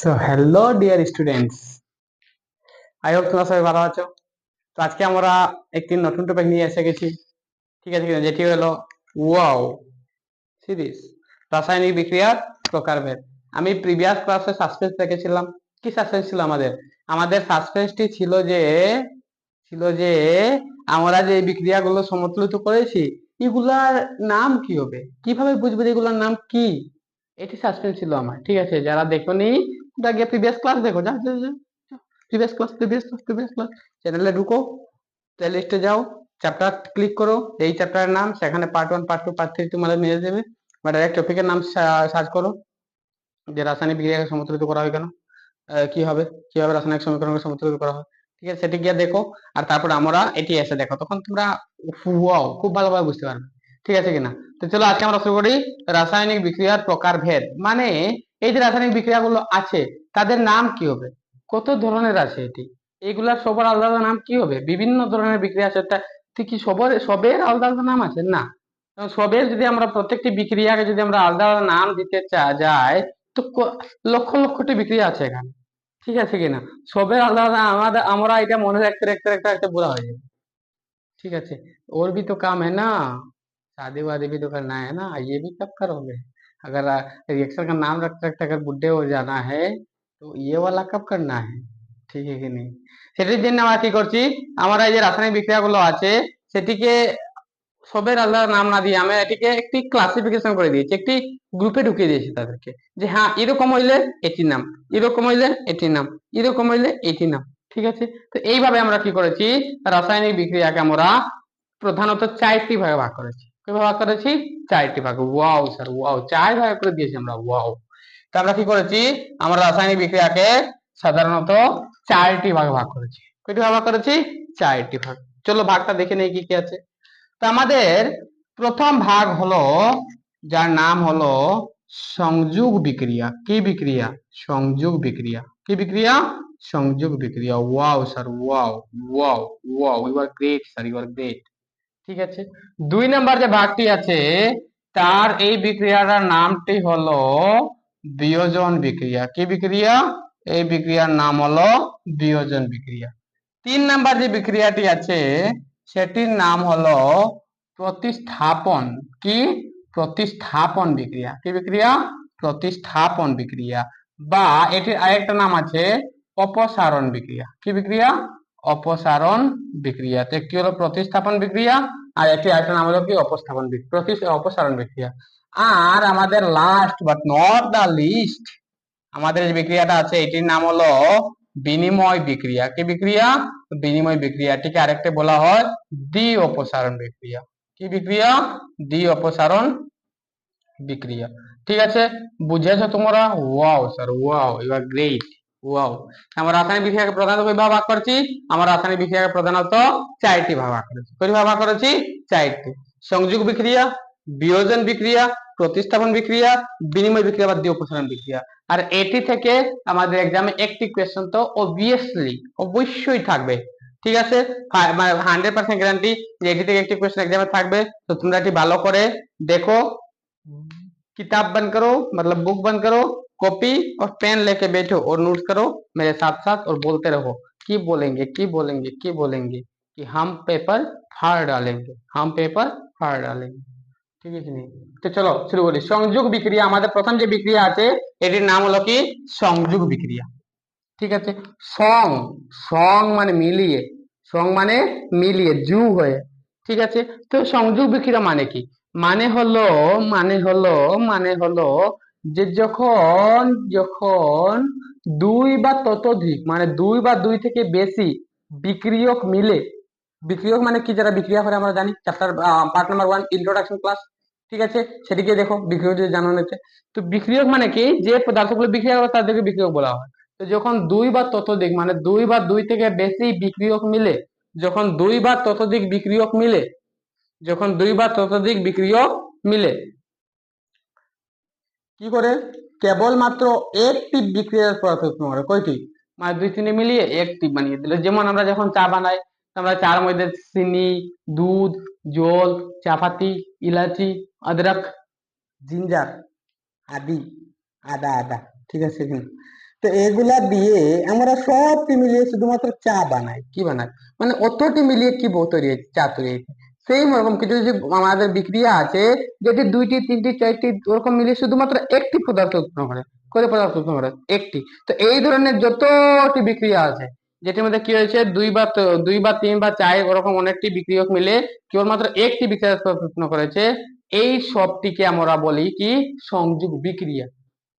So hello dear students I hope তোমরা সবাই ভালো আছো। তো আজকে আমরা একটি নতুন টপিক নিয়ে এসে গেছি। ঠিক আছে যেটি হলো ওয়াও সিরিজ রাসায়নিক বিক্রিয়ার প্রকারভেদ। আমি প্রিভিয়াস ক্লাসে সাসপেন্স দেখেছিলাম। কি সাসপেন্স ছিল আমাদের? আমাদের সাসপেন্সটি ছিল যে ছিল যে আমরা যে বিক্রিয়াগুলো সমতুলিত করেছি, এগুলার নাম কি হবে? কীভাবে বুঝব এগুলোর নাম কি? এটি সাসপেন্স ছিল আমার, ঠিক আছে? যারা দেখোনি তোমরা গিয়ে প্রিভিয়াস ক্লাস দেখো, যা previous class previous class previous class চ্যানেলে ঢুকো প্লেলিস্টে যাও চ্যাপ্টার ক্লিক করো, এই চ্যাপ্টারের নাম, সেখানে part one part two part three তোমাদের নিয়ে যাবে বা ডাইরেক্ট টপিকের নাম সার্চ করো, যে রাসায়নিক বিক্রিয়াকে সমতুলিত করা হয় কেন কি হবে, কীভাবে রাসায়নিক সমীকরণকে সমতুলিত করা হয়, ঠিক আছে? সেটি গিয়ে দেখো, আর তারপর আমরা এটি এসে দেখো, তখন তোমরা খুব ভালোভাবে বুঝতে পারবে। ঠিক আছে কিনা? তো চলো আজকে আমরা শুরু করি রাসায়নিক বিক্রিয়ার প্রকার ভেদ মানে এই যে রাসায়নিক বিক্রিয়াগুলো আছে, তাদের নাম কি হবে? কত ধরনের আছে এটি? এগুলা সবার আলাদা আলাদা নাম কি হবে? বিভিন্ন ধরনের বিক্রিয়া আছে। কি সবার, সবের আলাদা আলাদা নাম আছে? না। সবের যদি আমরা প্রত্যেকটি বিক্রিয়াকে যদি আমরা আলাদা আলাদা নাম দিতে চা যায় তো লক্ষ লক্ষটি বিক্রিয়া আছে এখানে। ঠিক আছে কিনা? সবের আলাদা আলাদা আমাদের, আমরা এটা মনে রাখতে রাখতে রাখতে রাখতে বোঝা হয়ে যাবে। ঠিক আছে? ওর বি তো কাম, হয় না? शादी वादी भी तो करना है ना ये भी कब करोगे अगर रिएक्शन का नाम रखते रखते अगर बुढ़े हो जाना है तो ये वाला कब करना है ঠিক আছে কি নেই সেটির জন্য আমরা কি করছি আমরা এই যে রাসায়নিক বিক্রিয়াগুলো আছে সেটিকে সবের আলাদা নাম না দিয়ে আমরা এটিকে একটি ক্লাসিফিকেশন করে দিয়েছি একটি গ্রুপে ঢুকিয়ে দিয়েছি তাদেরকে যে হ্যাঁ এরকম হইলে এটির নাম এরকম হইলে এটির নাম এরকম হইলে এটির নাম ঠিক আছে তো এইভাবে আমরা কি করেছি রাসায়নিক বিক্রিয়াকে আমরা প্রধানত চারটি ভাগে ভাগ করেছি কিভাবে ভাগ করেছি চারটি ভাগ। ওয়াও স্যার ওয়াও চার ভাগে করে দিয়েছি আমরা ওয়াও তো আমরা কি করেছি? আমরা রাসায়নিক বিক্রিয়াকে সাধারণত চারটি ভাগে ভাগ করেছি। কয়টি ভাগ ভাগ করেছি? চারটি ভাগ। চলো ভাগটা দেখে নেই কি কি আছে। তো আমাদের প্রথম ভাগ হলো, যার নাম হলো সংযোগ বিক্রিয়া। কি বিক্রিয়া? সংযোগ বিক্রিয়া। কি বিক্রিয়া? সংযোগ বিক্রিয়া। Wow sir wow wow wow you are great sir you are great ঠিক আছে? দুই নাম্বার যে ভাগটি আছে, তার এই বিক্রিয়াটার নামটি হলো বিয়োজন বিক্রিয়া। কি বিক্রিয়া? এই বিক্রিয়ার নাম হলো বিয়োজন বিক্রিয়া। তিন নাম্বার যে বিক্রিয়াটি আছে, সেটির নাম হলো প্রতিস্থাপন। কি? প্রতিস্থাপন বিক্রিয়া। কি বিক্রিয়া? প্রতিস্থাপন বিক্রিয়া। বা এটির আরেকটা নাম আছে, অপসারণ বিক্রিয়া। কি বিক্রিয়া? অপসারণ বিক্রিয়া। তো একটি হলো? প্রতিস্থাপন বিক্রিয়া। আর একটি আরেকটা নাম হলো কি? অপস্থাপন বিক্রিয়া। অপসারণ বিক্রিয়া। আর আমাদের last but not the least আমাদের যে বিক্রিয়াটা আছে, এটির নাম হলো বিনিময় বিক্রিয়া। কি বিক্রিয়া? বিনিময় বিক্রিয়াটিকে আরেকটা বলা হয় দ্বি অপসারণ বিক্রিয়া। কি বিক্রিয়া? দ্বি অপসারণ বিক্রিয়া। ঠিক আছে? বুঝেছ তোমরা? Wow sir wow you are great wow আমার রাসায়নিক বিক্রিয়াকে প্রধানত কই ভাগ করছি? আমার রাসায়নিক বিক্রিয়াকে প্রধানত চারটি ভাগ করেছি। কই ভাগ করেছি? চারটি। সংযোগ বিক্রিয়া বিয়োজন বিক্রিয়া প্রতিস্থাপন বিক্রিয়া বিনিময় বিক্রিয়া বা দ্বিপসারণ বিক্রিয়া। আর এটি থেকে আমাদের এক্সামে একটি কোয়েশ্চন তো অবভিয়াসলি অবশ্যই থাকবে। ঠিক আছে? হ্যাঁ, মানে হান্ড্রেড পার্সেন্ট গ্যারান্টি যে এটি থেকে একটি কোয়েশ্চন এক্সামে থাকবে। তো তোমরা এটি ভালো করে দেখো। কিতাব বন্ধ করো মতলব বুক বন্ধ করো। कॉपी और पेन लेके बैठो और नोट करो मेरे साथ साथ और बोलते रहो की बोलेंगे की बोलेंगे की बोलेंगे कि हम पेपर फाड़ डालेंगे हम पेपर फाड़ डालेंगे ঠিক আছে নি? তো চলো শুরু করি সংযোগ বিক্রিয়া আমাদের প্রথম যে বিক্রিয়া আছে এটির নাম হলো কি সংযোগ বিক্রিয়া ঠিক আছে সং সং মানে মিলিয়ে সং মানে মিলিয়ে যু হয়ে ঠিক আছে তো সংযোগ বিক্রিয়া মানে কি মানে হলো মানে হলো মানে হলো যে যখন যখন দুই বা ততোধিক মানে দুই বা দুই থেকে বেশি বিক্রিয়ক মিলে, বিক্রিয়ক মানে কি যারা বিক্রিয়া করে আমরা জানি chapter part number one introduction class ঠিক আছে? সেটিকে দেখো, বিক্রিয়ক যদি জানানো হচ্ছে তো বিক্রিয়ক মানে কি? যে পদার্থগুলো বিক্রিয়া করে তাদেরকে বিক্রিয়ক বলা হয়। তো যখন দুই বা ততোধিক মানে দুই বা দুই থেকে বেশি বিক্রিয়ক মিলে, যখন দুই বা ততোধিক বিক্রিয়ক মিলে, যখন দুই বা ততোধিক বিক্রিয়ক মিলে কি করে? কেবলমাত্র একটি বিক্রিয়ার উৎপন্ন করে কয়টি মানে দুই তিনে মিলিয়ে একটি বানিয়ে দিল। যেমন আমরা যখন চা বানাই আমরা চার মধ্যে চিনি দুধ জল চাপাতি ইলাচি অদরক জিঞ্জার আদি আদা আদা ঠিক আছে কিনা তো এগুলা দিয়ে আমরা সবটি মিলিয়ে শুধুমাত্র চা বানাই। কি বানাই? মানে অতটি মিলিয়ে কি বউ তৈরি চা তৈরি হয়েছে। সেই রকম কিছু কিছু আমাদের বিক্রিয়া আছে যেটি দুইটি, তিনটি, চারটি ওরকম মিলিয়ে শুধুমাত্র একটি পদার্থ উৎপন্ন করে করে পদার্থ উৎপন্ন করে? একটি। তো এই ধরনের যতটি বিক্রিয়া আছে, যেটির মধ্যে কি হয়েছে, দুই বা দুই বা তিন বা চার ওরকম অনেকটি বিক্রিয়ক মিলে কেবলমাত্র একটি বিক্রিয়া উৎপন্ন করেছে, এই সবটিকে আমরা বলি কি? সংযোগ বিক্রিয়া।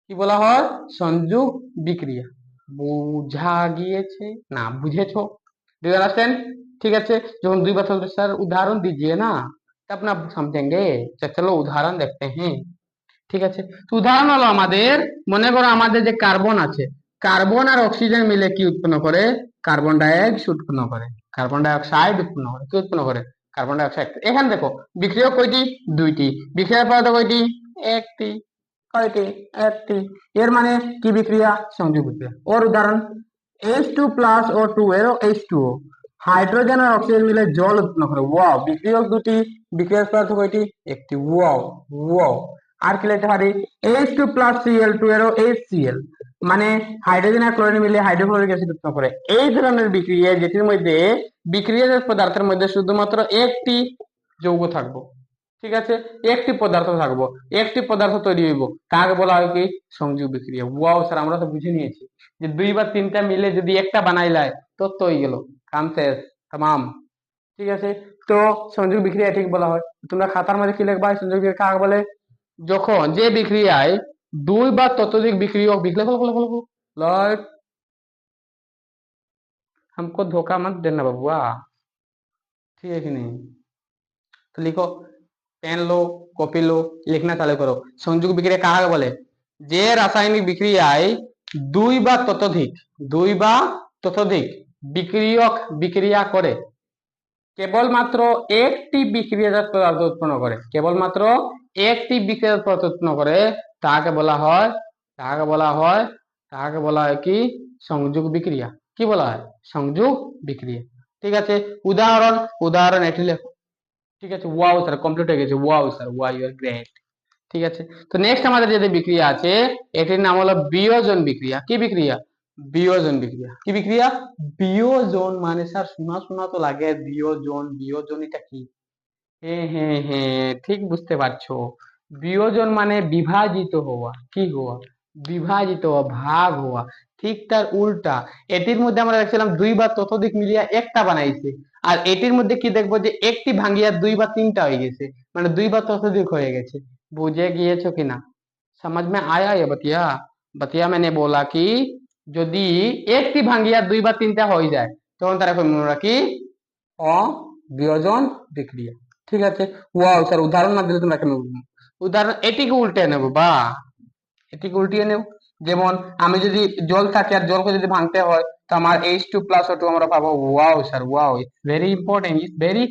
কি বলা হয়? সংযোগ বিক্রিয়া। বুঝা গিয়েছে? না, বুঝেছ? ডু ইউ আন্ডারস্ট্যান্ড ঠিক আছে যখন দুই बार तो सर उदाहरण दीजिए ना तब ना समझेंगे तो चलो उदाहरण देखते हैं ঠিক আছে তো উদাহরণ হলো আমাদের মনে করো আমাদের যে কার্বন আছে কার্বন আর অক্সিজেন মিলে কি উৎপন্ন করে কার্বন ডাইঅক্সাইড উৎপন্ন করে কার্বন ডাইঅক্সাইড উৎপন্ন করে কি উৎপন্ন করে কার্বন ডাইঅক্সাইড এখানে দেখো বিক্রিয়ক কয়টি দুইটি বিক্রিয়া পদার্থ কয়টি একটি কয়টি একটি এর মানে কি বিক্রিয়া সংযোগ বিক্রিয়া ওর উদাহরণ H two plus O two এর এইচ টু হাইড্রোজেন আর অক্সিজেন মিলে জল উৎপন্ন করে। ওয়াও বিক্রিয়ক দুটি বিক্রিয়া পদার্থ কয়টি? একটি। ওয়াও ওয়াও আর কি লিখতে পারি? H two plus CL two এরও এইচ সিএল মানে হাইড্রোজেন আর ক্লোরিন মিলে হাইড্রোক্লোরিক অ্যাসিড উৎপন্ন করে। এই ধরনের বিক্রিয়া যেটির মধ্যে বিক্রিয়াজাত পদার্থের মধ্যে শুধুমাত্র একটি যৌগ থাকব। ঠিক আছে একটি পদার্থ থাকবো একটি পদার্থ তৈরি হইব কাকে বলা হয় কি সংযোগ বিক্রিয়া ওয়াও স্যার আমরা তো বুঝে নিয়েছি যে দুই বা তিনটা মিলে যদি একটা বানাইলায় তো তো হয়ে গেল কাম শেষ তাম ঠিক আছে তো সংযোগ বিক্রিয়া ঠিক বলা হয় তোমরা খাতার মধ্যে কি লিখবা সংযোগ বিক্রিয়া কাকে বলে যখন যে বিক্রিয়ায় দুই বা ততোধিক বিক্রিয়ক বিক্রিয়া ফল ফল ফল लॉर्ड हमको धोखा मत देना बबुआ ठीक है कि नहीं तो लिखो পেন লো কপি লো, লিখনা চালু করো। সংযোগ বিক্রিয়া কাহাকে বলে? যে রাসায়নিক বিক্রিয়ায় দুই বা ততোধিক, দুই বা ততোধিক বিক্রিয়ক বিক্রিয়া করে। কেবলমাত্র একটি বিক্রিয়াজাত পদার্থ উৎপন্ন করে। কেবলমাত্র একটি বিক্রিয়াজাত পদার্থ উৎপন্ন করে, তাহাকে বলা হয়, তাহাকে বলা হয়, তাহাকে বলা হয় কি? সংযোগ বিক্রিয়া। কি বলা হয়? সংযোগ বিক্রিয়া। ঠিক আছে? উদাহরণ উদাহরণ এটি লেখো। ঠিক আছে? ওয়াও স্যার কমপ্লিট হয়ে গেছে। Wow sir wow you are great ঠিক আছে? তো নেক্সট আমাদের যে বিক্রিয়া আছে, এটির নাম হলো বিয়োজন বিক্রিয়া। কি বিক্রিয়া? বিয়োজন বিক্রিয়া। কি বিক্রিয়া? বিয়োজন মানে স্যার শোনা শোনা তো লাগে। বিয়োজন বিয়োজন এটা কি? হ্যাঁ হ্যাঁ হ্যাঁ ঠিক বুঝতে পারছ। বিয়োজন মানে বিভাজিত হওয়া। কি হওয়া? বিভাজিত হওয়া, ভাগ হওয়া। ঠিক তার উল্টা। এটির মধ্যে আমরা দেখছিলাম দুই বা ততোধিক মিলিয়া একটা বানাইছে। আর এটির মধ্যে কি দেখবো যে একটি ভাঙ্গিয়া দুই বা তিনটা হয়ে গেছে মানে দুই বা ততোধিক হয়ে গেছে বুঝে গিয়েছো কিনা समझ में आया ये बतिया बतिया मैंने बोला कि যদি একটি ভাঙ্গিয়া দুই বা তিনটা হয়ে যায় তখন তারা কই মনে রাখি অবিয়োজন বিক্রিয়া ঠিক আছে ওয়াও স্যার উদাহরণ না দিলে তোমরা কেন বুঝবে? উদাহরণ এটিকে উল্টে নেবো বা এটিকে উল্টিয়ে নেব যেমন আমি যদি জল থাকে আর জলকে যদি ভাঙতে হয় তো আমার H two plus O two আমরা পাবো wow sir wow it's very important it's very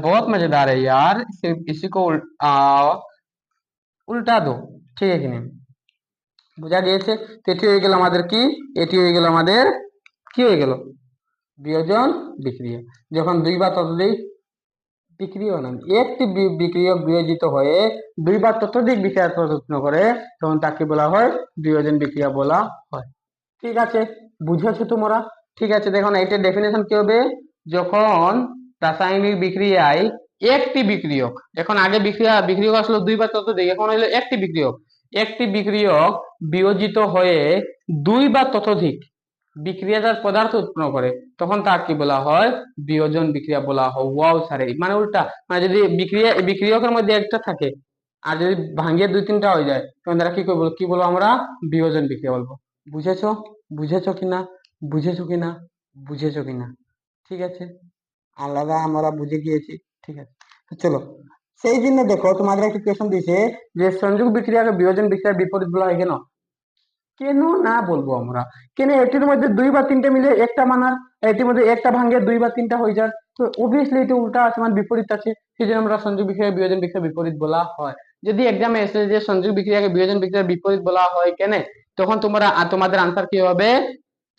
बहुत मजेदार है यार इसे इसी को उल, आ, উল্টা দো ঠিক আছে কিনা বোঝা গিয়েছে তো এটি হয়ে গেল আমাদের কি এটি হয়ে গেল আমাদের কি হয়ে গেল বিয়োজন বিক্রিয়া যখন দুই বা ততোধিক বিক্রিয়া না। একটি বি- বিক্রিয়ক বিয়োজিত হয়ে দুই বা ততোধিক বিক্রিয়া প্রযত্ন করে তখন তাকে বলা হয় বিয়োজন বিক্রিয়া বলা হয়। ঠিক আছে, বুঝেছ তোমরা? ঠিক আছে দেখুন এইটার ডেফিনেশন কি হবে? যখন রাসায়নিক বিক্রিয়ায় একটি বিক্রিয়ক, এখন আগে বিক্রিয়া, বিক্রিয়ক আসলো দুই বা ততোধিক, এখন হলো একটি বিক্রিয়ক। একটি বিক্রিয়ক বিয়োজিত হয়ে দুই বা ততোধিক বিক্রিয়াজাত পদার্থ উৎপন্ন করে, তখন তার কি বলা হয়? বিয়োজন বিক্রিয়া বলা হয়। ওয়াও সারে মানে উল্টা। মানে যদি বিক্রিয়া, বিক্রিয়কের মধ্যে একটা থাকে, আর যদি ভাঙিয়ে দুই তিনটা হয়ে যায়, তখন তারা কি করব? কি বলব আমরা? বিয়োজন বিক্রিয়া বলব। বুঝেছ? বুঝেছ কিনা বুঝেছ কিনা বুঝেছ কিনা ঠিক আছে? আলাদা আমরা বুঝে গিয়েছি। ঠিক আছে? চলো। সেই জন্য দেখো, তোমাদের একটা কোয়েশন দিয়েছে যে সংযোগ বিক্রিয়াকে বিয়োজন বিক্রিয়ার বিপরীত বলা হয় কেন? কেন না বলব আমরা? কেন এটির মধ্যে দুই বা তিনটে মিলে একটা মানার এটির মধ্যে একটা ভাঙে, দুই বা তিনটা হয়ে যায়? তো অবভিয়াসলি এটা উল্টা আছে মানে বিপরীত আছে। সেই জন্য আমরা সংযোগ বিক্রিয়া, বিয়োজন বিক্রিয়া বিপরীত বলা হয়। যদি এক্সামে এসে যে সংযোগ বিক্রিয়াকে বিয়োজন বিক্রিয়ার বিপরীত বলা হয় কেন, তখন তোমরা তোমাদের আনসার কি হবে?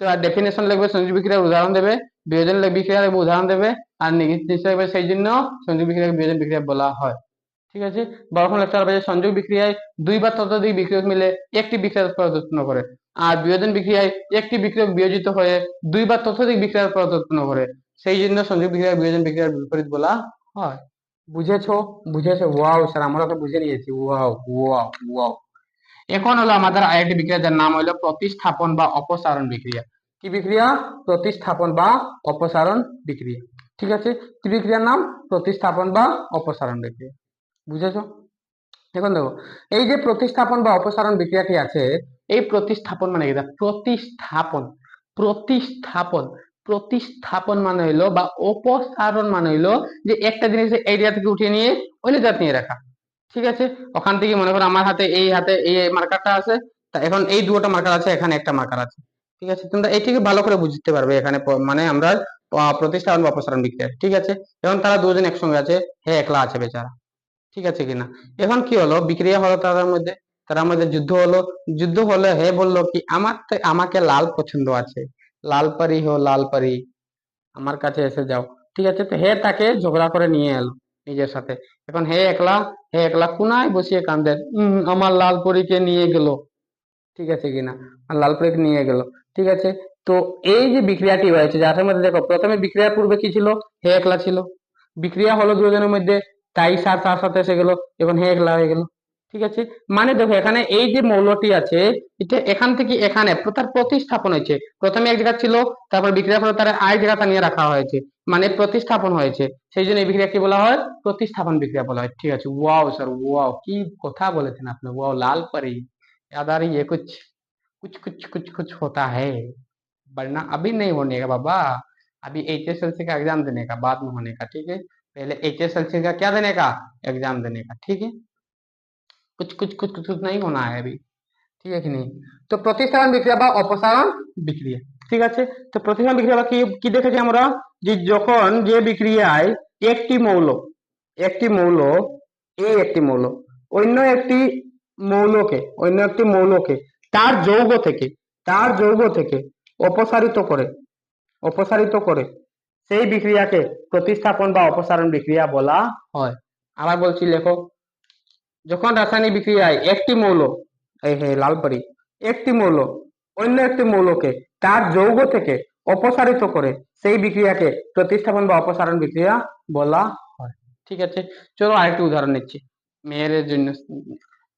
তো ডেফিনেশন লিখবে সংযোগ বিক্রিয়ার উদাহরণ দেবে, বিয়োজন বিক্রিয়ার উদাহরণ দেবে, আর হিসেবে সেই জন্য সংযোগ বিক্রিয়াকে বিয়োজন বিক্রিয়া বলা হয়। ঠিক আছে? বরফন লেকচার বাজে সংযোগ বিক্রিয়ায় দুই বা ততোধিক বিক্রিয়ক মিলে একটি বিক্রিয়া পদার্থ উৎপন্ন করে। আর বিয়োজন বিক্রিয়ায় একটি বিক্রিয়ক বিয়োজিত হয়ে দুই বা ততোধিক বিক্রিয়ার পদার্থ উৎপন্ন করে। সেই জন্য সংযোগ বিক্রিয়া বিয়োজন বিক্রিয়ার বিপরীত বলা হয়। বুঝেছ? বুঝেছ? ওয়াও স্যার, আমরা তো বুঝে নিয়েছি। Wow wow wow. এখন হলো আমাদের আরেকটি বিক্রিয়া যার নাম হলো প্রতিস্থাপন বা অপসারণ বিক্রিয়া। কি বিক্রিয়া? প্রতিস্থাপন বা অপসারণ বিক্রিয়া। ঠিক আছে? কি বিক্রিয়ার নাম? প্রতিস্থাপন বা অপসারণ বিক্রিয়া। বুঝেছ? এখন দেখো, এই যে প্রতিস্থাপন বা অপসারণ বিক্রিয়াটি আছে, এই প্রতিস্থাপন মানে কি? প্রতিস্থাপন প্রতিস্থাপন প্রতিস্থাপন মানে হইল বা অপসারণ মানে হইল যে একটা জিনিস জায়গা থেকে উঠিয়ে নিয়ে ওই জায়গা নিয়ে রাখা। ঠিক আছে? ওখান থেকে মনে করো আমার হাতে এই হাতে এই মার্কারটা আছে, তা এখন এই দুটো মার্কার আছে, এখানে একটা মার্কার আছে। ঠিক আছে? তোমরা এইটিকে ভালো করে বুঝতে পারবে এখানে মানে আমরা প্রতিস্থাপন বা অপসারণ বিক্রিয়া। ঠিক আছে? এখন তারা দুজন একসঙ্গে আছে, হে, একলা আছে বেচারা। ঠিক আছে কিনা? এখন কি হলো? বিক্রিয়া হলো তাদের মধ্যে তার মধ্যে যুদ্ধ হলো। যুদ্ধ হলে হে বলল কি আমার আমাকে লাল পছন্দ আছে। লাল পারি হো লাল পারি। আমার কাছে এসে যাও। ঠিক আছে তো হে তাকে ঝগড়া করে নিয়ে এলো নিজের সাথে। এখন হে একলা হে একলা কোনায় বসিয়ে কান্দে "উম, আমার লাল পরীকে নিয়ে গেল। ঠিক আছে কিনা? আর লাল পরীকে নিয়ে গেল। ঠিক আছে তো এই যে বিক্রিয়াটি হয়েছে যার মধ্যে দেখো প্রথমে বিক্রিয়ার পূর্বে কি ছিল? হে একলা ছিল। বিক্রিয়া হলো দুজনের মধ্যে তাই সার সার সাথে এসে গেল, এখন একলা হয়ে গেল। ঠিক আছে? মানে দেখো, এখানে এই যে মৌলটি আছে, এটা এখান থেকে এখানে তার প্রতিস্থাপন হয়েছে। প্রথমে এক জায়গা ছিল, তারপর বিক্রিয়া করে তার আয় জায়গাটা নিয়ে রাখা হয়েছে। মানে প্রতিস্থাপন হয়েছে। সেই জন্য এই বিক্রিয়াকে বলা হয়? প্রতিস্থাপন বিক্রিয়া বলা হয়। ঠিক আছে? Wow sir, wow. কি কথা বলেছেন আপনি? ওয়াও, লাল পরে আদার ইয়ে কুচ কুচ কুচ কুচ কুচ হতা হে वरना अभी नहीं হনে का बाबा अभी एच एस एल सी का एग्जाम देने का बाद में पहले एच एस एल सी का क्या देने का एग्जाम देने का ठीक है कुछ कुछ कुछ कुछ कुछ नहीं होना है अभी ঠিক আছে নেই তো প্রতিস্থাপন বিক্রিয়া বা অপসারণ বিক্রিয়া ঠিক আছে তো প্রতিস্থাপন বিক্রিয়া বা কি কি দেখেছি আমরা যে যখন যে বিক্রিয়ায় একটি মৌল একটি মৌল এই একটি মৌল অন্য একটি মৌলকে অন্য একটি মৌলকে তার যৌগ থেকে তার যৌগ থেকে অপসারিত করে অপসারিত করে সেই বিক্রিয়াকে প্রতিস্থাপন বা অপসারণ বিক্রিয়া বলা হয় আবার বলছি লেখো যখন রাসায়নিক বিক্রিয়ায় একটি মৌল এই হে লালপারি একটি মৌল অন্য একটি মৌলকে তার যৌগ থেকে অপসারিত করে সেই বিক্রিয়াকে প্রতিস্থাপন বা অপসারণ বিক্রিয়া বলা হয় ঠিক আছে চলো আরেকটি উদাহরণ নিচ্ছি মেয়েদের জন্য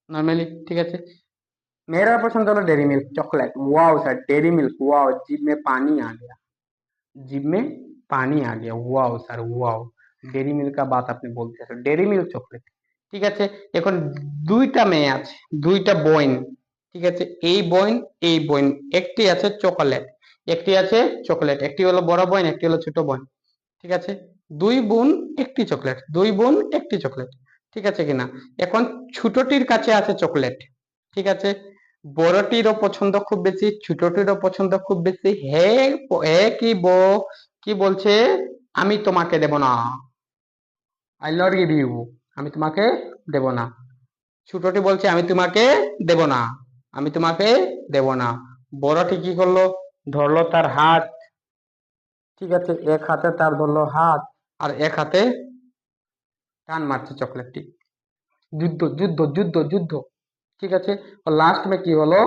নর্মালি ঠিক আছে मेरा पसंद है Dairy Milk chocolate wow sir Dairy Milk wow जीभ में पानी आ गया जीभ में पानी आ गया wow sir wow Dairy Milk Baat আপনি বলতে আছেন ডেরি মিল্ক চকলেট ঠিক আছে এখন দুইটা মেয়ে আছে দুইটা বইন ঠিক আছে এই বইন এই বইন একটি আছে চকলেট একটি আছে চকলেট একটি হলো বড় বইন একটি হলো ছোট বইন ঠিক আছে দুই বোন একটি চকলেট দুই বোন একটি চকলেট ঠিক আছে কিনা এখন ছোটটির কাছে আছে চকলেট ঠিক আছে বড়টিরও পছন্দ খুব বেশি ছোটটিরও পছন্দ খুব বেশি হে হে কি বো কি বলছে? আমি তোমাকে দেব না। আই নট গিভ ইউ আমি তোমাকে দেব না। ছোটটি বলছে, আমি তোমাকে দেব না। আমি তোমাকে দেব না। বড়টি কি করল? ধরলো তার হাত। ঠিক আছে, এক হাতে তার ধরলো হাত। আর এক হাতে টান মারছে চকলেটটি। যুদ্ধ যুদ্ধ যুদ্ধ যুদ্ধ। ঠিক আছে লাস্ট মে কি হলো?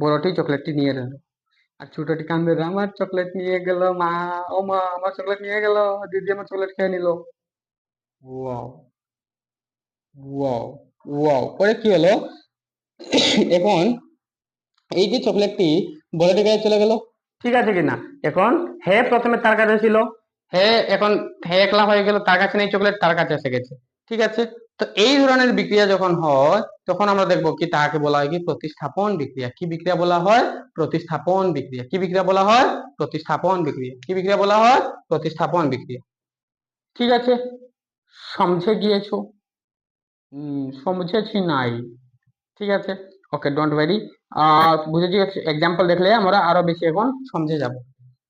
বড়টি চকলেটটি নিয়ে গেল আর ছোটটি কান্দে আমার চকলেট নিয়ে গেল, মা। ও মা, আমার চকলেট নিয়ে গেল। দিদি আমার চকলেট খেয়ে নিল। ওয়াও। Wow wow. পরে কি হলো? এখন এই যে চকলেটটি বড়টি গায়ে চলে গেল। ঠিক আছে কিনা? এখন হে প্রথমে তার কাছে ছিল। হে এখন হে একলা হয়ে গেল, তার কাছে নেই চকলেট তার কাছে এসে গেছে। ঠিক আছে? তো এই ধরনের বিক্রিয়া যখন হয় তখন আমরা দেখব কি তাকে বলা হয় কি প্রতিস্থাপন বিক্রিয়া। কি বিক্রিয়া বলা হয়? প্রতিস্থাপন বিক্রিয়া। কি বিক্রিয়া বলা হয়? প্রতিস্থাপন বিক্রিয়া। কি বিক্রিয়া বলা হয়? প্রতিস্থাপন বিক্রিয়া। ঠিক আছে? সমঝে গিয়েছো? সমঝেছি নাই। ঠিক আছে? ওকে ডোন্ট ওয়ারি বুঝেছি এক্সাম্পল দেখলে আমরা আরও বেশি এখন সমঝে যাব।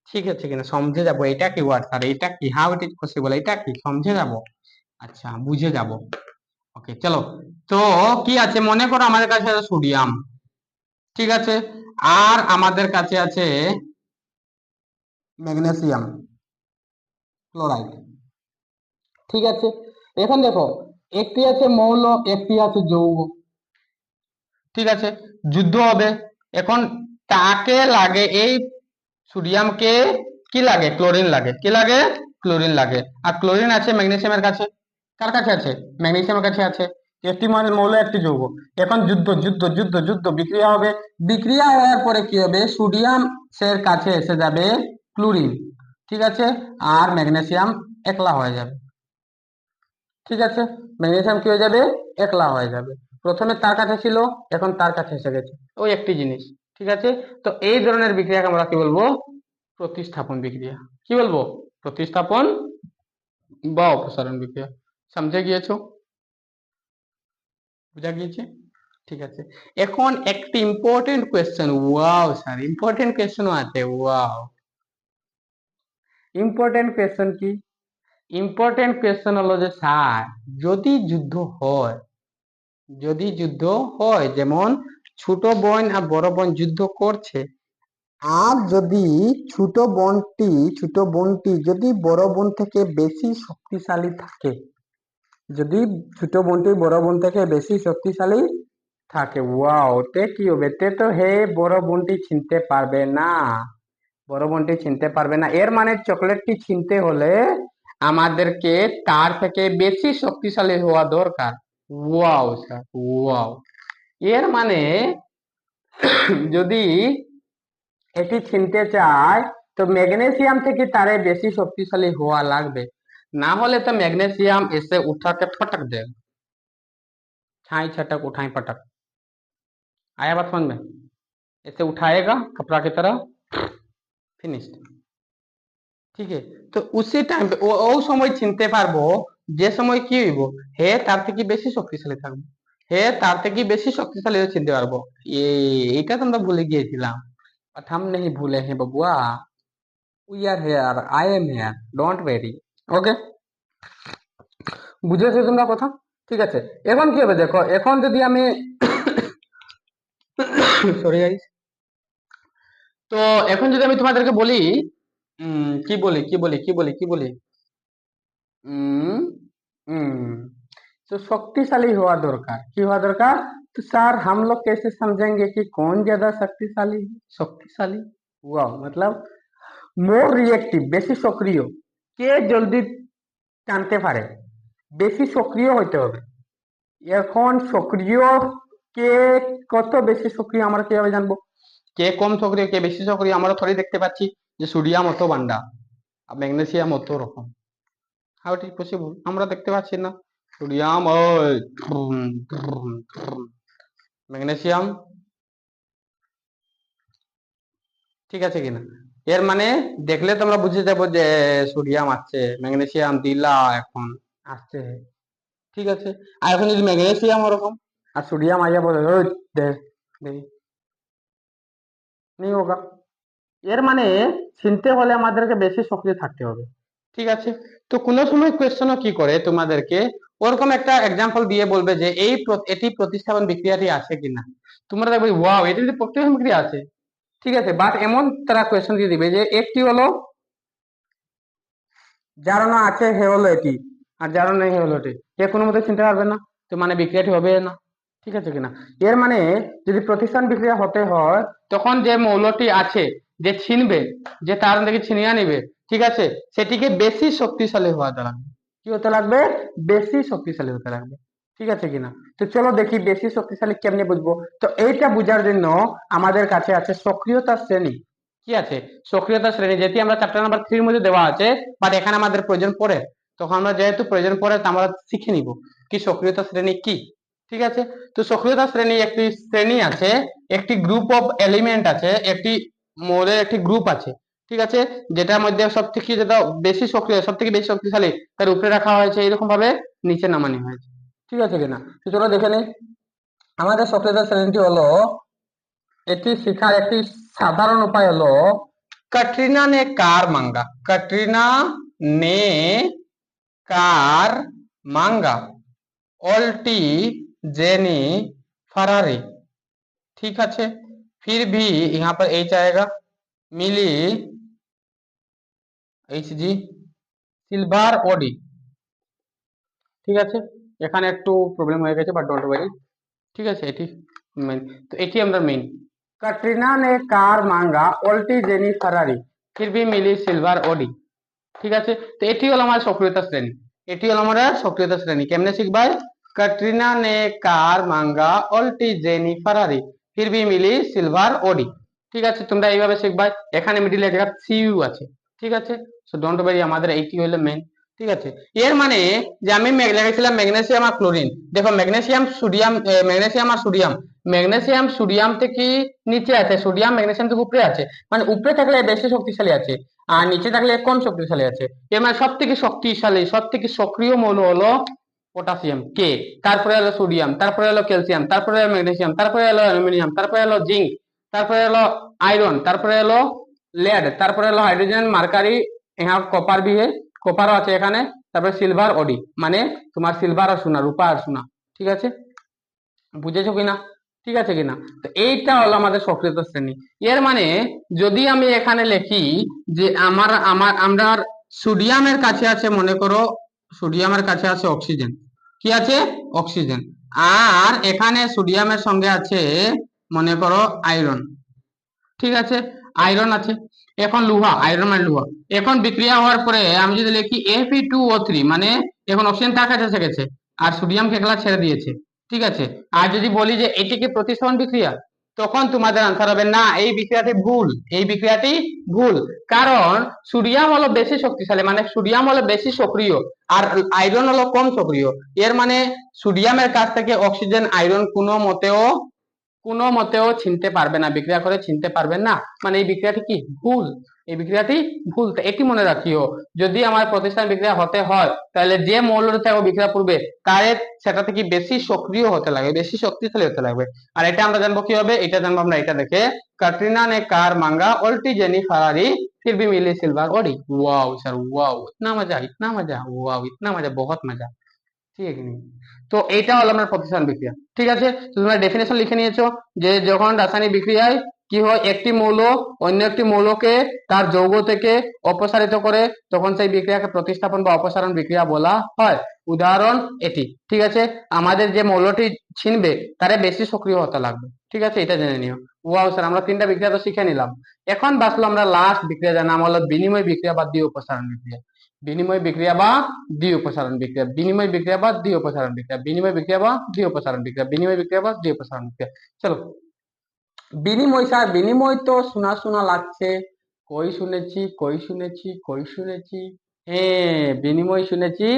ঠিক আছে কিনা? সমঝে যাব। এটা কি ওয়ার্ড স্যার এটা কি? হাউ ইট ইজ পসিবল এটা কি? সমঝে যাব। আচ্ছা বুঝে যাব। ওকে চলো। তো কি আছে? মনে করো আমাদের কাছে আছে সোডিয়াম। ঠিক আছে? আর আমাদের কাছে আছে ম্যাগনেসিয়াম, ক্লোরাইড। ঠিক আছে? এখন দেখো, একটি আছে মৌল, একটি আছে যৌগ। ঠিক আছে? যুদ্ধ হবে। এখন তাকে লাগে, এই সোডিয়ামকে কি লাগে? ক্লোরিন লাগে। কি লাগে? ক্লোরিন লাগে। আর ক্লোরিন আছে ম্যাগনেসিয়ামের কাছে। কার কাছে আছে? ম্যাগনেসিয়ামের কাছে আছে। একটি মানে মৌল, একটি যৌগ। এখন যুদ্ধ যুদ্ধ যুদ্ধ যুদ্ধ, বিক্রিয়া হবে। বিক্রিয়া হওয়ার পরে কি হবে? সোডিয়াম এর কাছে এসে যাবে ক্লোরিন, ঠিক আছে? আর ম্যাগনেসিয়াম একলা হয়ে যাবে। ঠিক আছে? ম্যাগনেসিয়াম কি হয়ে যাবে? একলা হয়ে যাবে। প্রথমে তার কাছে ছিল, এখন তার কাছে এসে গেছে। ওই একটি জিনিস, ঠিক আছে? তো এই ধরনের বিক্রিয়াকে আমরা কি বলব? প্রতিস্থাপন বিক্রিয়া। কি বলব? প্রতিস্থাপন বা অপসারণ বিক্রিয়া। সমঝে গিয়েছো। বুঝা গিয়েছে? ঠিক আছে। এখন একটি important question wow sir important কোয়েশ্চেনও আছে ওয়াও ইম্পর্টেন্ট কোয়েশ্চেন কি? ইম্পর্টেন্ট কোয়েশ্চেন হলো যে স্যার যদি যুদ্ধ হয়, যদি যুদ্ধ হয়, যেমন ছোট বোন আর বড় বোন যুদ্ধ করছে, আর যদি ছোট বোনটি ছোট বোনটি যদি বড় বোন থেকে বেশি শক্তিশালী থাকে যদি ছোট বোনটি বড় বোন থেকে বেশি শক্তিশালী থাকে। ওয়াও তে কি হবে? তে তো হে বড় বোনটি ছিনতে পারবে না। বড় বোনটি ছিনতে পারবে না। এর মানে চকলেটটি ছিনতে হলে আমাদেরকে তার থেকে বেশি শক্তিশালী হওয়া দরকার। ওয়াও স্যার ওয়াও এর মানে যদি এটি ছিনতে চায়, তো ম্যাগনেসিয়াম থেকে তারে বেশি শক্তিশালী হওয়া লাগবে। ना होले तो मैग्नीशियम इसे उठा के फटक देगा छाई छटक उठाई पटक आया बात समझ में इसे उठाएगा कपड़ा की तरह फिनिश्ड ঠিক আছে তো উসি টাইম ও ও সময় চিনতে পারবো যে সময় কি হইব হে তার থেকে বেশি শক্তিশালী থাকবে হে তার থেকে বেশি শক্তিশালী হয়ে চিনতে পারবো এ- এইটা তো আমরা ভুলে গিয়েছিলাম বাট हम नहीं भूले हैं बबुआ we are here I am here don't worry ওকে বুঝেছো তোমরা কথা ঠিক আছে এখন কি হবে দেখো এখন যদি আমি সরি গাইস তো এখন যদি আমি তোমাদেরকে বলি উম, কি বলি কি বলি কি বলি কি বলি উম, উম, तो शक्तिशाली हुआ दरकार की हुआ दरकार तो सर हम लोग कैसे समझेंगे कि कौन ज्यादा शक्तिशाली है शक्तिशाली हुआ मतलब মোর রিয়েক্টিভ বেশি সক্রিয় কে জলদি টানতে পারে? বেশি সক্রিয় হইতে হবে। এখন সক্রিয় কে কত বেশি সক্রিয় আমরা কীভাবে জানব? কে কম সক্রিয়, কে বেশি সক্রিয়, আমরা থোড়ি দেখতে পাচ্ছি যে সোডিয়াম অত বান্ডা আর ম্যাগনেসিয়াম অত রকম। How it possible? আমরা দেখতে পাচ্ছি না। সোডিয়াম ম্যাগনেসিয়াম ঠিক আছে কিনা? এর মানে দেখলে তোমরা বুঝে যাব যে, সোডিয়াম আসছে, ম্যাগনেসিয়াম দিলা, এখন আসছে। ঠিক আছে? আর এখন যদি ম্যাগনেসিয়াম ওরকম, আর সোডিয়াম আইয়া বলে এর মানে চিনতে হলে আমাদেরকে বেশি সক্রিয় থাকতে হবে। ঠিক আছে? তো কোনো সময় কোয়েশ্চেনও কি করে তোমাদেরকে? ওরকম একটা এক্সাম্পল দিয়ে বলবে যে, এই এটি প্রতিস্থাপন বিক্রিয়াটি আছে কিনা? তোমরা দেখবে ওয়াও এটি প্রতিস্থাপন বিক্রিয়া আছে। ঠিক আছে বাট এমন তারা কোয়েশ্চেন দিয়ে দিবে যে একটি হলো যার না আছে হে হলো এটি আর যার নেই হে হলো এটি এ কোনো মতে চিনতে পারবে না, তো মানে বিক্রিয়াটি হবে না, ঠিক আছে কিনা? এর মানে যদি প্রতিষ্ঠান বিক্রিয়া হতে হয়, তখন যে মৌলটি আছে, যে ছিনবে যে তার থেকে ছিনিয়ে নিবে ঠিক আছে, সেটিকে বেশি শক্তিশালী হওয়া লাগবে কি হতে লাগবে? বেশি শক্তিশালী হতে লাগবে। ঠিক আছে কিনা? তো চলো দেখি, বেশি শক্তিশালী কেমনে বুঝব? তো এইটা বোঝার জন্য আমাদের কাছে আছে সক্রিয়তা শ্রেণি। কি আছে? সক্রিয়তা শ্রেণি যেটি আমরা চ্যাপ্টার নাম্বার থ্রির মধ্যে দেওয়া আছে বাট এখানে আমাদের প্রয়োজন পড়ে। তখন আমরা যেহেতু প্রয়োজন পড়ে, তা আমরা শিখে নিব। কি সক্রিয়তা শ্রেণি কি? ঠিক আছে? তো সক্রিয়তা শ্রেণি একটি শ্রেণি আছে, একটি গ্রুপ অফ এলিমেন্ট আছে, একটি মৌলের একটি গ্রুপ আছে। ঠিক আছে? যেটার মধ্যে সব থেকে যেটা বেশি সক্রিয় সব থেকে বেশি শক্তিশালী, তার উপরে রাখা হয়েছে এরকম ভাবে নিচে নামানি হয়েছে। ঠিক আছে কিনা তো চলো দেখে নিই আমাদের সক্রিয়তা শ্রেণীটি হলো এটি শেখার একটি সাধারণ উপায় হলো कटरीना ने कार मांगा कटरीना ने कार मांगा ओल्टी जेनी फरारी ठीक है फिर भी यहाँ पर एच आएगा मिली एच जी सिल्वर ओडी ঠিক আছে এখানে একটু প্রবলেম হয়ে গেছে বাট ডোন্ট ওয়ারি ঠিক আছে এটি মেন তো এটি আমরা মেন कटरीना ने कार मांगा उल्टी जेनी फरारी फिर भी मिली सिल्वर ओडी ঠিক আছে তো এটি হলো আমার সক্রিয়তা শ্রেণী এটি হলো আমার সক্রিয়তা শ্রেণী কেমনে শিখবাই कटरीना ने कार मांगा उल्टी जेनी फरारी फिर भी मिली सिल्वर ओडी ঠিক আছে তোমরা এইভাবে শিখবাই এখানে মিডিলে জায়গা সিইউ আছে ঠিক আছে সো ডোন্ট ওয়ারি আমাদের এইটি হলো মেন ঠিক আছে এর মানে যে আমি মেঘ- লিখেছিলাম ম্যাগনেসিয়াম আর ক্লোরিন দেখো ম্যাগনেসিয়াম সোডিয়াম ম্যাগনেসিয়াম আর সোডিয়াম ম্যাগনেসিয়াম সোডিয়াম থেকে নিচে আছে সোডিয়াম ম্যাগনেসিয়াম থেকে উপরে আছে মানে উপরে থাকলে বেশি শক্তিশালী আছে আর নিচে থাকলে কম শক্তিশালী আছে এর মানে সব থেকে শক্তিশালী সব থেকে সক্রিয় মৌল হলো পটাশিয়াম কে তারপরে হলো সোডিয়াম তারপরে হলো ক্যালসিয়াম তারপরে হলো ম্যাগনেসিয়াম তারপরে হলো অ্যালুমিনিয়াম তারপরে হলো জিঙ্ক তারপরে হলো আয়রন তারপরে হলো লেড তারপরে হলো হাইড্রোজেন মার্কারি यहाँ কপার भी है কপারও আছে এখানে, তারপরে সিলভার অডি মানে তোমার সিলভার আর সোনা, রূপা আর সোনা, ঠিক আছে? বুঝেছ কিনা? ঠিক আছে কিনা? তো এইটা হলো আমাদের সক্রিয়তা শ্রেণি। এর মানে যদি আমি এখানে লিখি যে আমার আমার, আমরা সোডিয়ামের কাছে আছে, মনে করো সোডিয়ামের কাছে আছে অক্সিজেন। কি আছে? অক্সিজেন। আর এখানে সোডিয়ামের সঙ্গে আছে, মনে করো আয়রন। ঠিক আছে? আয়রন আছে। এখন লোহা আয়রন মানে লোহা। এখন বিক্রিয়া হওয়ার পরে আমি যদি লিখি এফি টু ও থ্রি মানে এখন অক্সিজেন তার কাছে এসে গেছে, আর সোডিয়াম একলা ছেড়ে দিয়েছে, ঠিক আছে? আর যদি বলি যে এটি কি বিক্রিয়া, তখন তোমাদের আনসার হবে, না, এই বিক্রিয়াটি ভুল, এই বিক্রিয়াটি ভুল। কারণ সোডিয়াম হলো বেশি শক্তিশালী মানে সোডিয়াম হলো বেশি সক্রিয়, আর আয়রন হলো কম সক্রিয়। এর মানে সোডিয়ামের কাছ থেকে অক্সিজেন আয়রন কোনো মতেও কোনো মতেও ছিনতে পারবে না বিক্রিয়া করে ছিনতে পারবেন না মানে এই বিক্রিয়াটি কি ভুল এই বিক্রিয়াটি ভুল তো এটি মনে রাখিও যদি আমার প্রতিষ্ঠান বিক্রিয়া হতে হয় তাহলে যে মৌলটা থেকে বিক্রিয়া পূর্বে তার সেটা থেকে বেশি সক্রিয় হতে লাগবে বেশি শক্তিশালী হতে লাগবে আর এটা আমরা জানবো কি হবে এটা জানবো আমরা এটা দেখে कैटरीना ने कार मांगा उल्टी जेनी फरारी फिर भी मिली silver Audi wow sir wow इतना मजा इतना मजा वाओ इतना मजा बहुत मजा ঠিক আছে। তো এইটা হলো আপনার প্রতিষ্ঠান বিক্রিয়া। ঠিক আছে? তোমরা ডেফিনেশন লিখে নিয়েছো যে যখন রাসায়নিক বিক্রিয়ায় কি হয়? একটি মৌল অন্য একটি মৌলকে তার যৌগ থেকে অপসারিত করে তখন সেই বিক্রিয়াকে প্রতিস্থাপন বা অপসারণ বিক্রিয়া বলা হয়। উদাহরণ এটি। ঠিক আছে? আমাদের যে মৌলটি ছিনবে, তারে বেশি সক্রিয় হতে লাগবে। ঠিক আছে? এটা জেনে নিও। ওয়াও স্যার আমরা তিনটা বিক্রিয়া তো শিখে নিলাম। এখন বাঁচলো আমরা লাস্ট বিক্রিয়া, যার নাম হলো বিনিময় বিক্রিয়া বা দ্বি অপসারণ বিক্রিয়া। বিনিময় বিক্রিয়া বা দ্বি অপসারণ বিক্রিয়া। বিনিময় বিক্রিয়া বা দ্বি অপসারণ বিক্রিয়া। বিনিময় বিক্রিয়া বা দ্বি অপসারণ বিক্রিয়া। বিনিময় বিক্রিয়া বা দ্বি অপসারণ বিক্রিয়া। চলো। বিনিময় স্যার, বিনিময় তো শোনা শোনা লাগছে। কই শুনেছি কই শুনেছি কই শুনেছি? হ্যাঁ বিনিময় শুনেছি।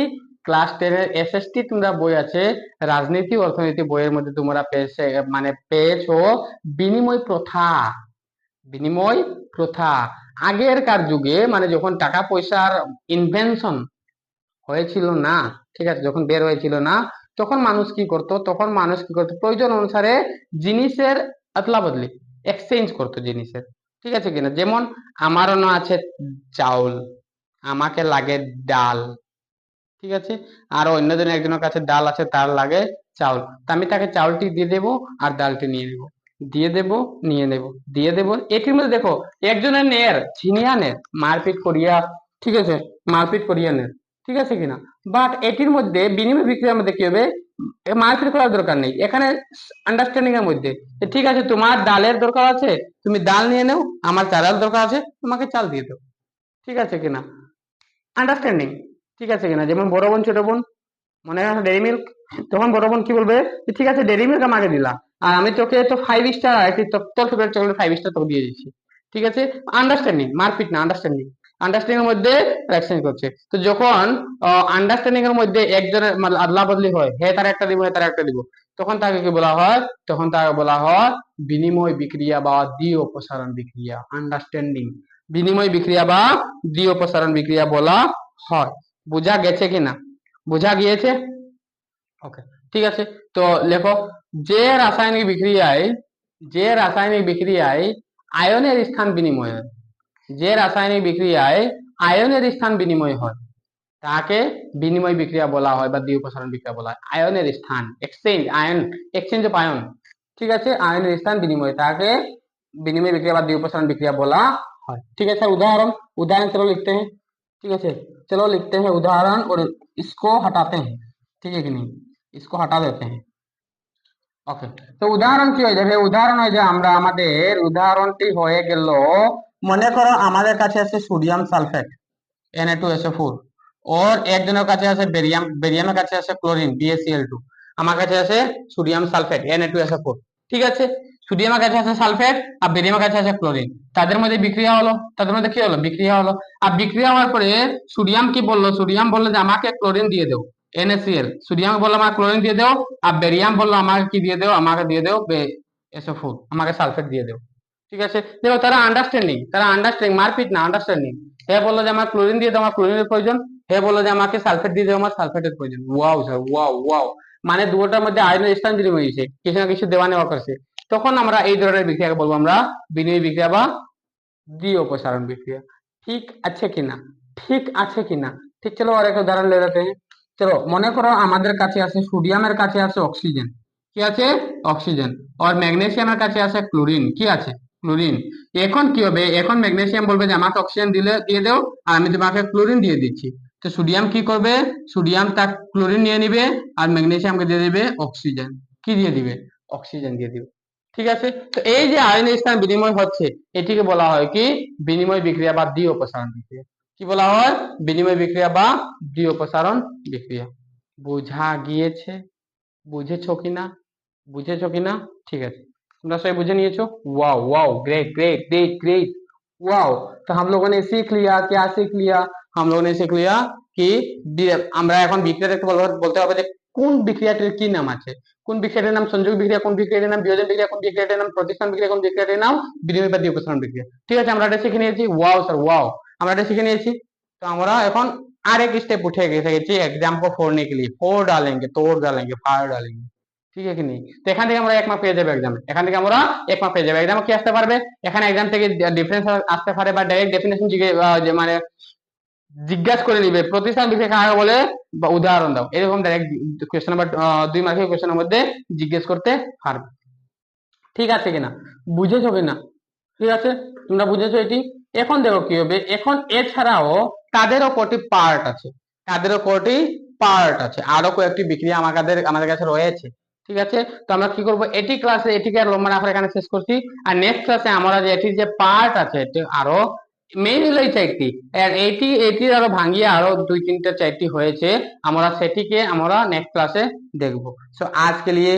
ক্লাস টেনের এসএসটি তোমরা বই আছে। রাজনীতি, অর্থনীতি বইয়ের মধ্যে তোমরা পেয়েছে মানে পেয়েছ বিনিময় প্রথা। বিনিময় প্রথা। আগেরকার যুগে মানে যখন টাকা পয়সার ইনভেনশন হয়েছিল না, ঠিক আছে, যখন বের হয়েছিল না, তখন মানুষ কি করতো, তখন মানুষ কি করতো, প্রয়োজন অনুসারে জিনিসের আদলা বদলি এক্সচেঞ্জ করতো জিনিসের, ঠিক আছে কিনা? যেমন আমারও না আছে চাউল, আমাকে লাগে ডাল, ঠিক আছে? আর অন্যজন একজনের কাছে ডাল আছে, তার লাগে চাউল, তা আমি তাকে চাউলটি দিয়ে দেবো আর ডালটি নিয়ে নেব। দিয়ে দেব, নিয়ে নেব। দিয়ে দেব, এটির মধ্যে দেখো, একজনের নের ছিনিয়া নের মারপিট করিয়া, ঠিক আছে, মারপিট করিয়া নের ঠিক আছে কিনা? বাট এটির মধ্যে বিনিময় বিক্রিয়ার মধ্যে কি হবে? মারপিট করার দরকার নেই। এখানে আন্ডারস্ট্যান্ডিং এর মধ্যে ঠিক আছে, তোমার ডালের দরকার আছে, তুমি ডাল নিয়ে নাও, আমার চালের দরকার আছে, তোমাকে চাল দিয়ে দেবো। ঠিক আছে কিনা? আন্ডারস্ট্যান্ডিং ঠিক আছে কিনা? যেমন বড় বোন, ছোট বোন, মনে হয় ডেরি মিল্ক, তখন বড় বোন কি বলবে? ঠিক আছে, ডেরি মিল্ক আমাকে দিলা। আর আমি তোকে তো ফাইভ স্টার একটি তোর ফেভারিট চকলেট ফাইভ স্টার তোকে দিয়ে দিচ্ছি। ঠিক আছে? আন্ডারস্ট্যান্ডিং মারপিট না আন্ডারস্ট্যান্ডিং আন্ডারস্ট্যান্ডিং এর মধ্যে এক্সচেঞ্জ করছে। তো যখন আন্ডারস্ট্যান্ডিং এর মধ্যে একজনের আদলা বদলি হয়, হে তার একটা দিব, হে তার একটা দিব, তখন তাকে কি বলা হয়? তখন তাকে বলা হয় বিনিময় বিক্রিয়া বা দ্বি অপসারণ বিক্রিয়া আন্ডারস্ট্যান্ডিং বিনিময় বিক্রিয়া বা দ্বি অপসারণ বিক্রিয়া বলা হয়। বোঝা গেছে কিনা বোঝা গিয়েছে? ওকে ঠিক আছে। তো লেখো। যে রাসায়নিক বিক্রিয়ায় যে রাসায়নিক বিক্রিয়ায় আয়নের স্থান বিনিময় হয় যে রাসায়নিক বিক্রিয়ায় আয়নের স্থান বিনিময় হয় তাকে বিনিময় বিক্রিয়া বলা হয় বা দ্বিউপসারণ বিক্রিয়া বলা হয় আয়নের স্থান exchange ion exchange of ion ঠিক আছে আয়নের স্থান বিনিময় তাকে विनिमय विक्रिया बाद द्विपसरण विक्रिया बोला है ठीक है सर उदाहरण उदाहरण चलो लिखते हैं ठीक है चलो लिखते हैं उदाहरण और इसको हटाते हैं ठीक है कि नहीं इसको हटा देते हैं ওকে তো উদাহরণ কি হয়ে যাবে উদাহরণ হয়ে যায় আমরা আমাদের উদাহরণটি হয়ে গেল, মনে করো আমাদের কাছে আছে সোডিয়াম সালফেট Na2SO4 ওর একজনের কাছে আছে বেরিয়াম, বেরিয়ামের কাছে আছে ক্লোরিন বিএসিএল টু আমার কাছে আছে সোডিয়াম সালফেট Na2SO4 ঠিক আছে? সোডিয়ামের কাছে আছে সালফেট আর বেরিয়ামের কাছে আছে ক্লোরিন, তাদের মধ্যে বিক্রিয়া হলো, তাদের মধ্যে কি হলো? বিক্রিয়া হলো, আর বিক্রিয়া হওয়ার পরে সোডিয়াম কি বলল? সোডিয়াম বলল যে আমাকে ক্লোরিন দিয়ে দাও NaCl সোডিয়াম বললাম আমাকে ক্লোরিন দিয়ে দেও, আর বেরিয়াম বলল আমাকে কি দিয়ে দেও, আমাকে দিয়ে দেও SO4 আমাকে সালফেট দিয়ে দেও। ঠিক আছে? দেখো, তারা আন্ডারস্ট্যান্ডিং তারা আন্ডারস্ট্যান্ডিং মারপিট না আন্ডারস্ট্যান্ডিং হে বলল যে আমার ক্লোরিন দিয়ে দাও আমার ক্লোরিনের প্রয়োজন। হে বলল যে আমাকে সালফেট দিয়ে দাও আমার সালফেটের প্রয়োজন। Wow sir, wow wow. মানে দুটোর মধ্যে আয়নের স্থান বিনিময় হয়েছে, কিছু না কিছু দেওয়া নেওয়া করছে। তখন আমরা এই ধরনের বিক্রিয়াকে বলব আমরা বিনিময় বিক্রিয়া বা দ্বি অপসারণ বিক্রিয়া। ঠিক আছে কিনা? ঠিক আছে কিনা? ঠিক চলো আর একটা উদাহরণ লে চলো, মনে করো আমাদের কাছে আছে সোডিয়ামের কাছে আছে অক্সিজেন। কি আছে? অক্সিজেন। আর ম্যাগনেসিয়ামের কাছে আছে ক্লোরিন। কি আছে? ক্লোরিন। এখন কি হবে? এখন ম্যাগনেসিয়াম বলবে যে, আমাকে অক্সিজেন দিলে, দিয়ে দাও, আর আমি তোমাকে ক্লোরিন দিয়ে দিচ্ছি। তো সোডিয়াম কি করবে? সোডিয়াম তার ক্লোরিন নিয়ে নিবে, আর ম্যাগনেসিয়ামকে দিয়ে দিবে অক্সিজেন। কি দিয়ে দিবে? অক্সিজেন দিয়ে দিবে। ঠিক আছে? তো এই যে আয়নের স্থান বিনিময় হচ্ছে, এটিকে বলা হয় কি? বিনিময় বিক্রিয়া বা দ্বি অপসারণ বিক্রিয়া। কি বলা হয়? বিনিময় বিক্রিয়া বা দ্বি অপসারণ বিক্রিয়া। বোঝা গিয়েছে? বুঝেছ কিনা? বুঝেছ কিনা? ঠিক আছে। তোমরা সবাই বুঝে নিয়েছো? Wow wow great great great great wow তো हम लोगों ने सीख लिया क्या सीख लिया हम लोगों ने सीख लिया কি আমরা এখন বিক্রিয়াটাকে বলতে হবে যে কোন বিক্রিয়াটির কি নাম আছে? কোন বিক্রিয়াটার নাম সংযোগ বিক্রিয়া, কোন বিক্রিয়াটার নাম বিয়োজন বিক্রিয়া, কোন বিক্রিয়াটার নাম প্রতিষ্ঠান বিক্রিয়া, কোন বিক্রিয়াটার নাম বিনিময় বা বিপসারণ বিক্রিয়া। ঠিক আছে, আমরা এটা শিখে নিয়েছি। ওয়াও স্যার ওয়াও আমরা এটা শিখে নিয়েছি तो আমরা এখন আরেক স্টেপ উঠে গেছি एग्जाम को फोड़ने के लिए फोड़ डालेंगे तोड़ डालेंगे फाड़ डालेंगे ঠিক আছে কি নেই তো এখান থেকে আমরা এক মার্ক পেয়ে যাবো এক্সামে এখান থেকে আমরা এক মার্ক পেয়ে যাবো এক্সামে কি আসতে পারবে এখানে এক্সাম থেকে ডিফারেন্স আসতে পারে বা ডাইরেক্ট ডেফিনেশন যে মানে জিজ্ঞাসা করে নিবে প্রতিষ্ঠান বিক্রিয়া কাকে বলে বা উদাহরণ দাও এরকম ডাইরেক্ট কোয়েশ্চেন নাম্বার দুই মার্কের কোয়েশ্চেনের মধ্যে জিজ্ঞেস করতে পারবে ঠিক আছে কিনা বুঝেছো কিনা ঠিক আছে তোমরা বুঝেছো এটি এখন দেখো কি হবে এখন এছাড়াও তাদেরও কটি পার্ট আছে তাদেরও কটি পার্ট আছে আরো কয়েকটি বিক্রিয়া আমাদের আমাদের কাছে রয়েছে ঠিক আছে তো আমরা কি করব এটি ক্লাসে এটিকে আর লম্বা না করে এখানে শেষ করছি আর নেক্সট ক্লাসে আমরা যে এটির যে পার্ট আছে এটি আরো মেইন হলো এই চারটি আর এটি এটির আরো ভাঙিয়ে আরো দুই তিনটা চারটি হয়েছে আমরা সেটিকে আমরা নেক্সট ক্লাসে দেখবো সো आज के लिए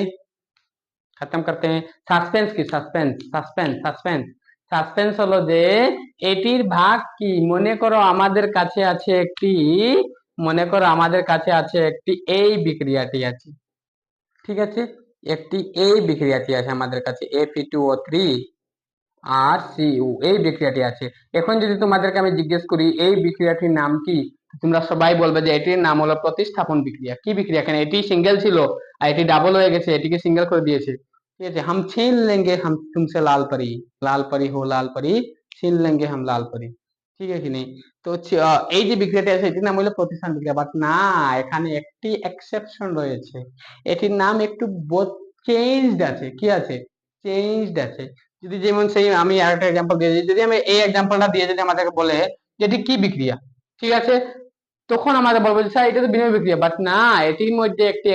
खत्म करते हैं সাসপেন্স কি সাসপেন্স সাসপেন্স সাসপেন্স সাসপেন্স হলো যে এটির ভাগ কি? মনে করো আমাদের কাছে আছে একটি, মনে করো আমাদের কাছে আছে একটি এই বিক্রিয়াটি আছে। ঠিক আছে? একটি এই বিক্রিয়াটি আছে আমাদের কাছে F E two O three আর সিউ এই বিক্রিয়াটি আছে। এখন যদি তোমাদেরকে আমি জিজ্ঞেস করি, এই বিক্রিয়াটির নাম কি? তোমরা সবাই বলবে যে এটির নাম হলো প্রতিস্থাপন বিক্রিয়া। কি বিক্রিয়া? কেন এটি সিঙ্গেল ছিল আর এটি ডাবল হয়ে গেছে, এটিকে সিঙ্গেল করে দিয়েছে। ঠিক আছে? হাম ছিন লেঙ্গে, হাম তুমসে লাল পরি লাল পরি হো, লাল পরি শিললেঙ্গে হাম লাল করি ঠিক আছে নেই তো এই যে বিক্রিয়াটি আছে এটির নাম হলো প্রতিষ্ঠান বিক্রিয়া বাট না এখানে একটি এক্সেপশন রয়েছে এটির নাম একটু চেঞ্জড আছে কি আছে চেঞ্জড আছে যদি যেমন সেই আমি আরেকটা এক্সাম্পল দিয়ে যদি আমি এই এক্সাম্পলটা দিয়ে যদি আমাদেরকে বলে যে এটি কি বিক্রিয়া ঠিক আছে তখন আমাদের বলব স্যার এটা তো বিনিময় বিক্রিয়া বাট না এটির মধ্যে একটি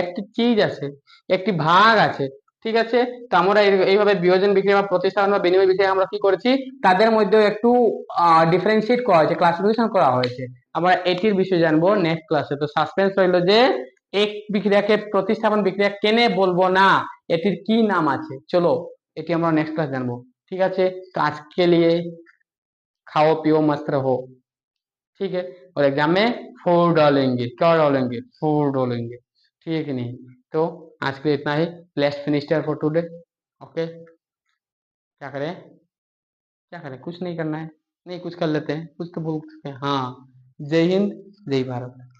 একটি চিজ আছে একটি ভাগ আছে ঠিক আছে তো আমরা এই- এইভাবে বিয়োজন বিক্রিয়া বা প্রতিস্থাপন বা বিনিময় বিক্রিয়া আমরা কি করেছি তাদের মধ্যে একটু ডিফারেন্সিয়েট করা হয়েছে ক্লাসিফিকেশন করা হয়েছে আমরা এটির বিষয়ে জানবো নেক্সট ক্লাসে তো সাসপেন্স রইলো যে এক বিক্রিয়াকে প্রতিস্থাপন বিক্রিয়া কেনে বলবো না এটির কি নাম আছে চলো এটি আমরা নেক্সট ক্লাস জানবো ঠিক আছে তো আজকে लिए खाओ पियो मस्त रहो ठीक है और एग्जाम में फोर डालेंगे क्या डालेंगे फोर डालेंगे ठीक है कि नहीं तो आज के लिए इतना ही। लेस्ट फिनिस्टर फॉर टुडे ओके क्या करें? क्या करें? कुछ नहीं करना है। नहीं, कुछ कर लेते हैं। कुछ तो बोल सकते हैं। हाँ। जय हिंद, जय भारत।